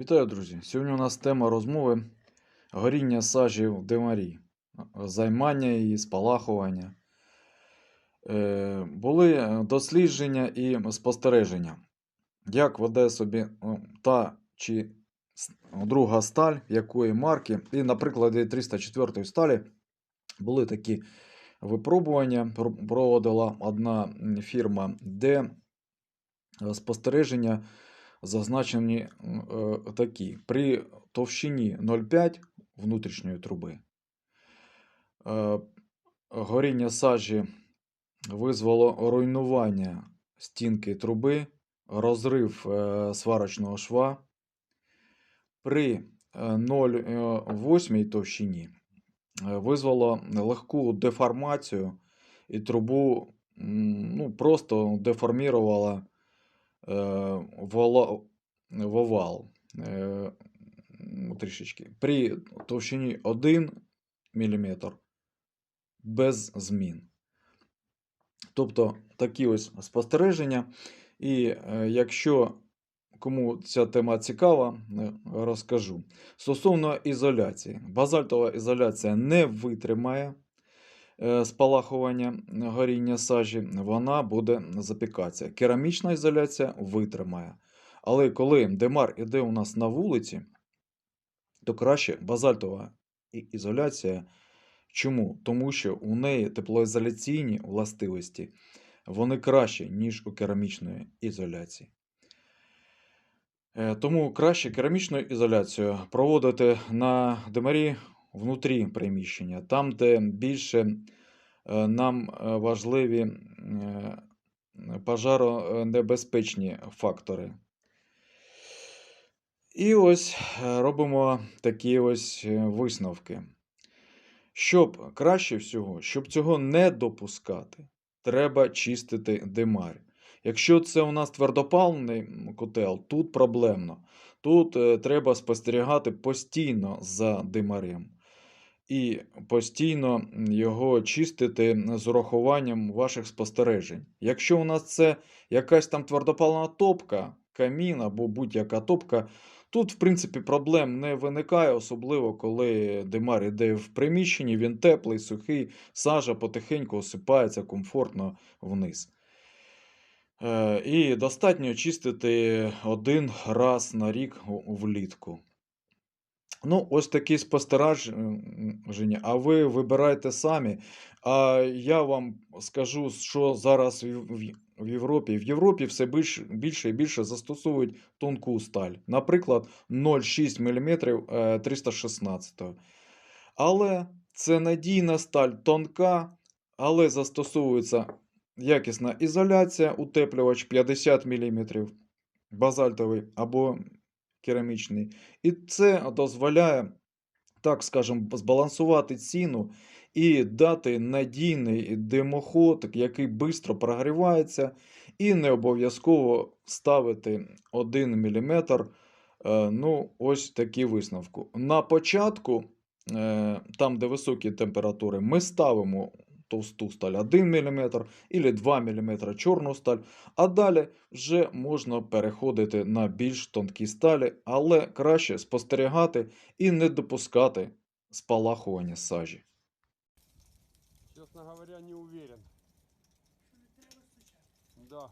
Вітаю, друзі! Сьогодні у нас тема розмови горіння сажі в димарі, займання її, спалахування. Е, були дослідження і спостереження, як веде собі ну, та чи друга сталь, якої марки. І на прикладі 304 сталі були такі випробування. Проводила одна фірма, де спостереження зазначені е, такі. При товщині 0,5 внутрішньої труби е, горіння сажі визвало руйнування стінки труби, розрив е, сварочного шва. При е, 0,8 товщині визвало легку деформацію і трубу ну, просто деформірувала в овал е, трішечки. При товщині 1 мм без змін. Тобто такі ось спостереження. І е, якщо кому ця тема цікава, е, розкажу. Стосовно ізоляції, базальтова ізоляція не витримає спалахування горіння сажі, вона буде запікатися. Керамічна ізоляція витримає. Але коли демар іде у нас на вулиці, то краще базальтова ізоляція. Чому? Тому що у неї теплоізоляційні властивості вони кращі, ніж у керамічної ізоляції. Е, Тому краще керамічну ізоляцію проводити на демарі внутрі приміщення, там, де більше е, нам е, важливі е, пожаронебезпечні фактори. І ось робимо такі ось висновки. Щоб краще всього, щоб цього не допускати, треба чистити димар. Якщо це у нас твердопаливний м, котел, тут проблемно. Тут треба спостерігати постійно за димарем і постійно його чистити з урахуванням ваших спостережень. Якщо у нас це якась там твердопалена топка, камін або будь-яка топка, тут, в принципі, проблем не виникає, особливо коли димар іде в приміщенні, він теплий, сухий, сажа потихеньку осипається комфортно вниз. Е, І достатньо чистити один раз на рік влітку. Ну, ось такі спостереження, а ви вибирайте самі. А я вам скажу, що зараз в Європі. В Європі все більше і більше застосовують тонку сталь. Наприклад, 0,6 мм 316. Але це надійна сталь тонка, але застосовується якісна ізоляція, утеплювач 50 мм, базальтовий або керамічний. І це дозволяє, так скажемо, збалансувати ціну і дати надійний димоход, який швидко прогрівається, і не обов'язково ставити 1 мм. Ну, ось такі висновки. На початку, е, там, де високі температури, ми ставимо товсту сталь 1 мм або 2 мм чорну сталь, а далі вже можна переходити на більш тонкі сталі, але краще спостерігати і не допускати спалахування сажі. Чесно говоря, не уверен. Да.